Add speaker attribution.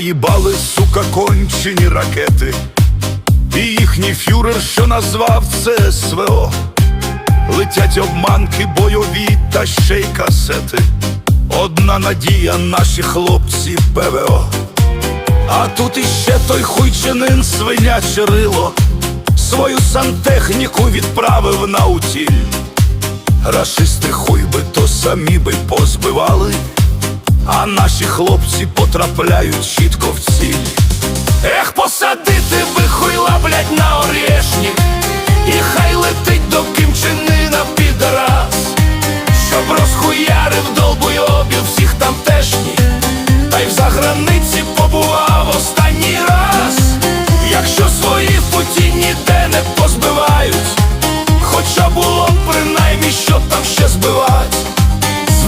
Speaker 1: Заїбали, сука, кончені ракети, і їхній фюрер, що назвав це СВО. Летять обманки бойові та ще й касети. Одна надія, наші хлопці ПВО. А тут іще той хуйчинин свиняче рило Свою сантехніку відправив на утіль Рашисти хуй би то самі би позбивали а наші хлопці потрапляють чітко в ціль. Ех, посадити би хуйла, блять, на орєшні, і хай летить до кимчинина підраз, щоб розхуярив долбойобів всіх тамтешні, та й в заграниці побував останній раз, якщо свої путі ніде не позбивають, хоча було б принаймні, що там ще збивать. З